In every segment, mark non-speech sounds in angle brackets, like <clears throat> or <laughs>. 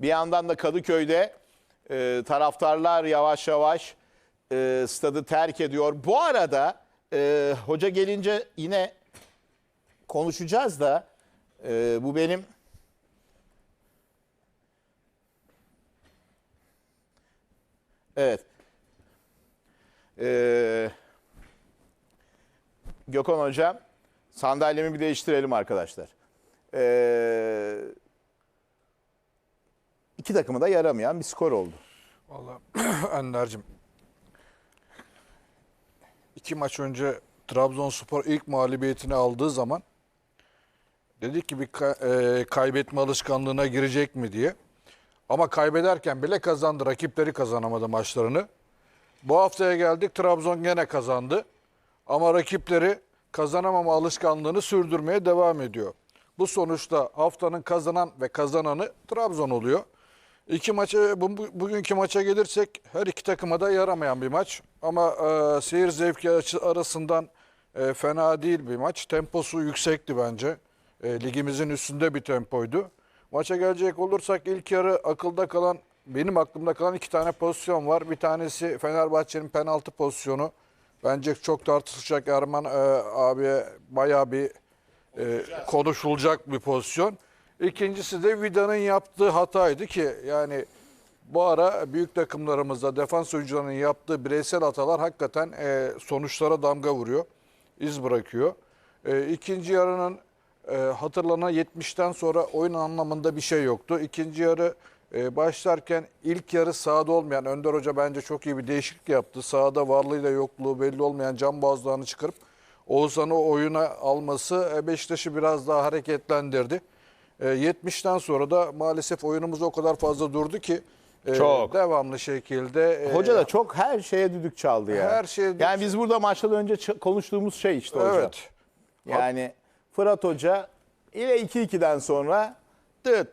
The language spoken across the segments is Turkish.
Bir yandan da Kadıköy'de e, taraftarlar yavaş yavaş e, stadı terk ediyor. Bu arada e, hoca gelince yine konuşacağız da e, bu benim Evet. Ee, Gökhan Hocam sandalyemi bir değiştirelim arkadaşlar. Ee, iki takımı da yaramayan bir skor oldu. Vallahi <clears throat> Ender'cim. iki maç önce Trabzonspor ilk mağlubiyetini aldığı zaman dedik ki bir e, kaybetme alışkanlığına girecek mi diye. Ama kaybederken bile kazandı. Rakipleri kazanamadı maçlarını. Bu haftaya geldik Trabzon gene kazandı. Ama rakipleri kazanamama alışkanlığını sürdürmeye devam ediyor. Bu sonuçta haftanın kazanan ve kazananı Trabzon oluyor. İki maça, bu, bu- bugünkü maça gelirsek her iki takıma da yaramayan bir maç. Ama e, seyir zevki arasından e, fena değil bir maç. Temposu yüksekti bence. E, ligimizin üstünde bir tempoydu. Maça gelecek olursak ilk yarı akılda kalan, benim aklımda kalan iki tane pozisyon var. Bir tanesi Fenerbahçe'nin penaltı pozisyonu. Bence çok tartışılacak Erman e, abiye bayağı bir e, konuşulacak bir pozisyon. İkincisi de Vida'nın yaptığı hataydı ki yani bu ara büyük takımlarımızda defans oyuncularının yaptığı bireysel hatalar hakikaten e, sonuçlara damga vuruyor, iz bırakıyor. E, ikinci yarının e, hatırlanan 70'ten sonra oyun anlamında bir şey yoktu. İkinci yarı e, başlarken ilk yarı sahada olmayan Önder Hoca bence çok iyi bir değişiklik yaptı. Sahada varlığıyla yokluğu belli olmayan can boğazlarını çıkarıp Oğuzhan'ı oyuna alması e, Beşiktaş'ı biraz daha hareketlendirdi. E, 70'ten sonra da maalesef oyunumuz o kadar fazla durdu ki e, Çok. devamlı şekilde e, Hoca da çok her şeye düdük çaldı ya. Her şeye düdük- Yani biz burada maçtan önce konuştuğumuz şey işte hocam. evet Yani Fırat Hoca ile 2-2'den sonra dıt,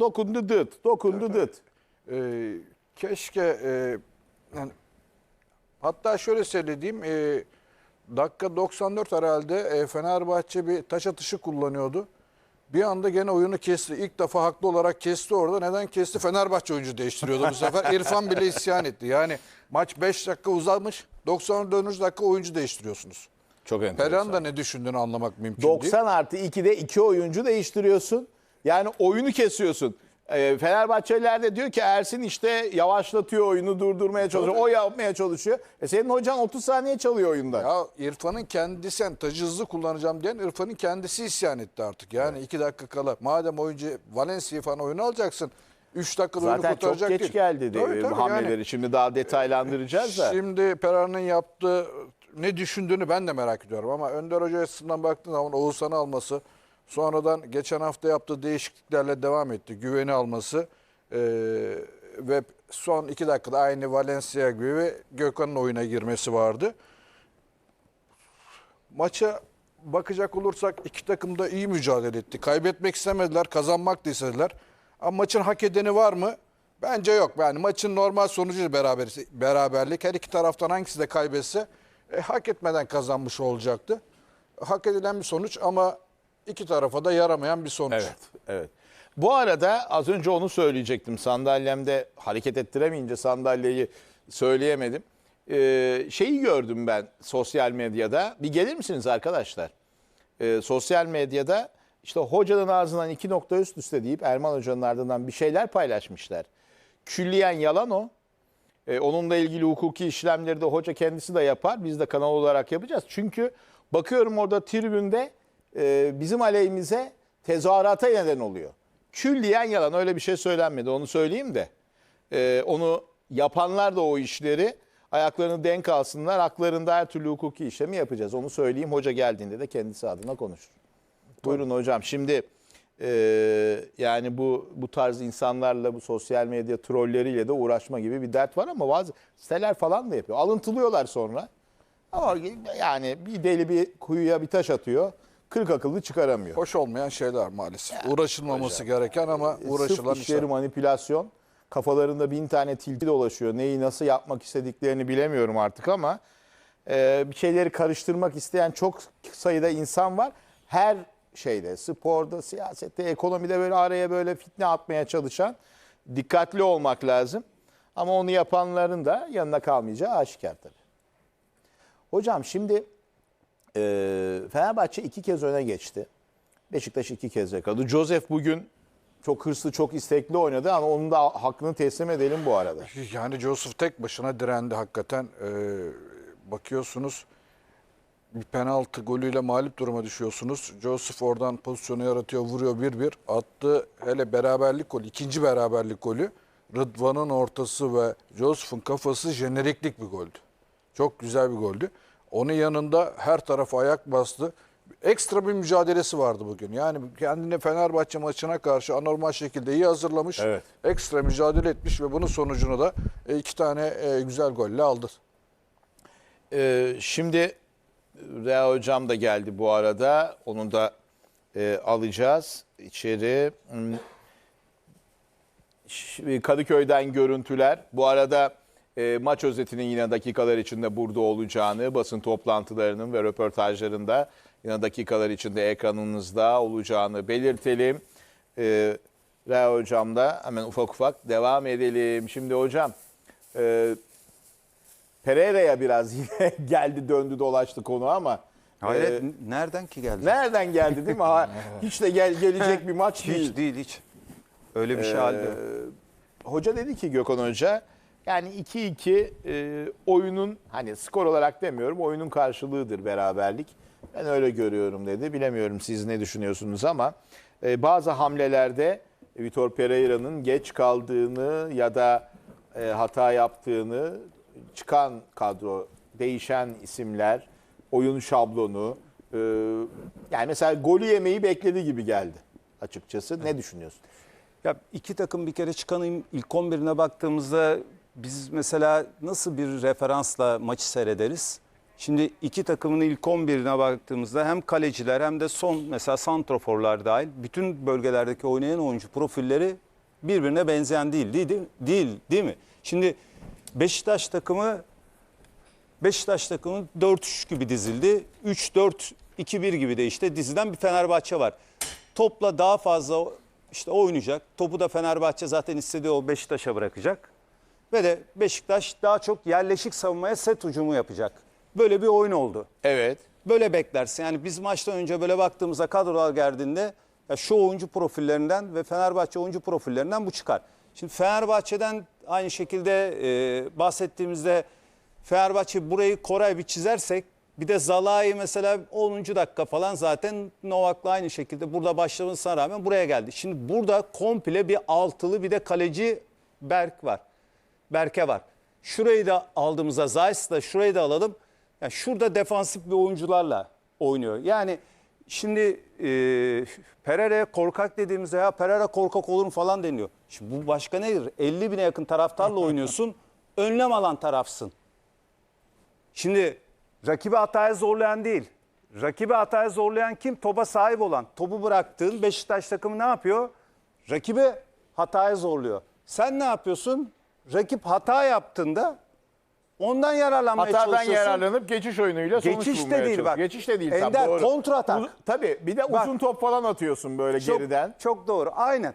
dokundu dıt, dokundu dıt. e, keşke e, yani, hatta şöyle söyleyeyim e, dakika 94 herhalde e, Fenerbahçe bir taş atışı kullanıyordu. Bir anda gene oyunu kesti. İlk defa haklı olarak kesti orada. Neden kesti? Fenerbahçe oyuncu değiştiriyordu bu sefer. <laughs> İrfan bile isyan etti. Yani maç 5 dakika uzamış. 94. dakika oyuncu değiştiriyorsunuz. Çok Peran da ne düşündüğünü anlamak mümkün değil. 90 artı 2'de iki oyuncu değiştiriyorsun. Yani oyunu kesiyorsun. Ee, Fenerbahçeliler de diyor ki Ersin işte yavaşlatıyor oyunu durdurmaya çalışıyor. O yapmaya çalışıyor. E senin hocan 30 saniye çalıyor oyunda. Ya İrfan'ın kendisi yani tacı hızlı kullanacağım diyen İrfan'ın kendisi isyan etti artık. Yani iki dakika kala madem oyuncu Valencia'yı falan oyuna alacaksın 3 dakikada oyunu Zaten çok kurtaracak geç değil. geldi de, Tabii, tabii, hamleleri. Şimdi daha detaylandıracağız da. Şimdi Perar'ın yaptığı ne düşündüğünü ben de merak ediyorum ama Önder Hoca açısından baktığın zaman Oğuzhan'ı alması sonradan geçen hafta yaptığı değişikliklerle devam etti. Güveni alması eee, ve son iki dakikada aynı Valencia gibi Gökhan'ın oyuna girmesi vardı. Maça bakacak olursak iki takım da iyi mücadele etti. Kaybetmek istemediler, kazanmak da istediler. Ama maçın hak edeni var mı? Bence yok. Yani maçın normal sonucu beraber, beraberlik. Her iki taraftan hangisi de kaybetse e, hak etmeden kazanmış olacaktı. Hak edilen bir sonuç ama iki tarafa da yaramayan bir sonuç. Evet, evet. Bu arada az önce onu söyleyecektim. Sandalyemde hareket ettiremeyince sandalyeyi söyleyemedim. Ee, şeyi gördüm ben sosyal medyada. Bir gelir misiniz arkadaşlar? Ee, sosyal medyada işte hocanın ağzından iki nokta üst üste deyip Erman Hoca'nın ardından bir şeyler paylaşmışlar. Külliyen yalan o. Ee, onunla ilgili hukuki işlemleri de hoca kendisi de yapar. Biz de kanal olarak yapacağız. Çünkü bakıyorum orada tribünde e, bizim aleyhimize tezahürata neden oluyor. Külliyen yalan öyle bir şey söylenmedi onu söyleyeyim de. Ee, onu yapanlar da o işleri ayaklarını denk alsınlar. Haklarında her türlü hukuki işlemi yapacağız. Onu söyleyeyim. Hoca geldiğinde de kendisi adına konuşur. Buyurun hocam. Şimdi e, yani bu bu tarz insanlarla bu sosyal medya trolleriyle de uğraşma gibi bir dert var ama bazı siteler falan da yapıyor. Alıntılıyorlar sonra. Ama yani bir deli bir kuyuya bir taş atıyor. Kırk akıllı çıkaramıyor. Hoş olmayan şeyler maalesef. Uğraşılmaması gereken ama uğraşılan Sırf işleri işler. manipülasyon. Kafalarında bin tane tilki dolaşıyor. Neyi nasıl yapmak istediklerini bilemiyorum artık ama e, bir şeyleri karıştırmak isteyen çok sayıda insan var. Her şeyde, sporda, siyasette, ekonomide böyle araya böyle fitne atmaya çalışan dikkatli olmak lazım. Ama onu yapanların da yanına kalmayacağı aşikar tabii. Hocam şimdi e, Fenerbahçe iki kez öne geçti. Beşiktaş iki kez yakaladı. Joseph bugün çok hırslı, çok istekli oynadı ama onun da hakkını teslim edelim bu arada. Yani Joseph tek başına direndi hakikaten. Ee, bakıyorsunuz bir penaltı golüyle mağlup duruma düşüyorsunuz. Joseph oradan pozisyonu yaratıyor, vuruyor 1-1. Attı hele beraberlik golü, ikinci beraberlik golü. Rıdvan'ın ortası ve Joseph'ın kafası jeneriklik bir goldü. Çok güzel bir goldü. Onun yanında her tarafa ayak bastı. Ekstra bir mücadelesi vardı bugün. Yani kendini Fenerbahçe maçına karşı anormal şekilde iyi hazırlamış. Evet. Ekstra mücadele etmiş ve bunun sonucunu da e, iki tane e, güzel golle aldı. Ee, şimdi Rea Hocam da geldi bu arada. Onu da e, alacağız içeri. Hmm. Kadıköy'den görüntüler. Bu arada e, maç özetinin yine dakikalar içinde burada olacağını, basın toplantılarının ve röportajlarında yine dakikalar içinde ekranınızda olacağını belirtelim. E, Rea Hocam da hemen ufak ufak devam edelim. Şimdi hocam e, Pereira'ya biraz <laughs> yine geldi döndü dolaştı konu ama Hayret e, nereden ki geldi? nereden geldi değil mi? Ha, <laughs> hiç de gel, gelecek bir maç değil. Hiç değil hiç. Öyle bir şey halde. yok. Hoca dedi ki Gökhan Hoca yani 2-2 e, oyunun hani skor olarak demiyorum oyunun karşılığıdır beraberlik. Ben öyle görüyorum dedi. Bilemiyorum siz ne düşünüyorsunuz ama e, bazı hamlelerde Vitor Pereira'nın geç kaldığını ya da e, hata yaptığını çıkan kadro, değişen isimler, oyun şablonu e, yani mesela golü yemeyi bekledi gibi geldi açıkçası. Ne düşünüyorsun? Ya iki takım bir kere çıkan ilk 11'ine baktığımızda biz mesela nasıl bir referansla maçı seyrederiz? Şimdi iki takımın ilk 11'ine baktığımızda hem kaleciler hem de son mesela santroforlar dahil bütün bölgelerdeki oynayan oyuncu profilleri birbirine benzeyen değil değil değil, değil, değil mi? Şimdi Beşiktaş takımı Beşiktaş takımı 4-3 gibi dizildi. 3-4-2-1 gibi de işte dizilen bir Fenerbahçe var. Topla daha fazla işte oynayacak. Topu da Fenerbahçe zaten istediği o Beşiktaş'a bırakacak. Ve de Beşiktaş daha çok yerleşik savunmaya set ucumu yapacak. Böyle bir oyun oldu. Evet. Böyle beklersin. Yani biz maçtan önce böyle baktığımızda kadrolar geldiğinde ya şu oyuncu profillerinden ve Fenerbahçe oyuncu profillerinden bu çıkar. Şimdi Fenerbahçe'den aynı şekilde e, bahsettiğimizde Fenerbahçe burayı Koray bir çizersek bir de Zalai mesela 10. dakika falan zaten Novak'la aynı şekilde burada başlamasına rağmen buraya geldi. Şimdi burada komple bir altılı bir de kaleci Berk var. Berke var. Şurayı da aldığımızda Zayis da şurayı da alalım. Yani şurada defansif bir oyuncularla oynuyor. Yani şimdi e, Pereira'ya korkak dediğimizde ya Pereira korkak olur mu falan deniyor. Şimdi bu başka nedir? 50 bine yakın taraftarla oynuyorsun. <laughs> önlem alan tarafsın. Şimdi rakibi hataya zorlayan değil. Rakibi hataya zorlayan kim? Topa sahip olan. Topu bıraktığın Beşiktaş takımı ne yapıyor? Rakibi hataya zorluyor. Sen ne yapıyorsun? Rakip hata yaptığında ondan yararlanmaya Hatadan çalışıyorsun. yararlanıp geçiş oyunuyla sonuç Geçiş de bulmaya değil çalış- bak. Geçiş de değil. Ender, tam, doğru. kontratak. Uz- tabii bir de Bak. uzun top falan atıyorsun böyle Çok, geriden. çok doğru. Aynen.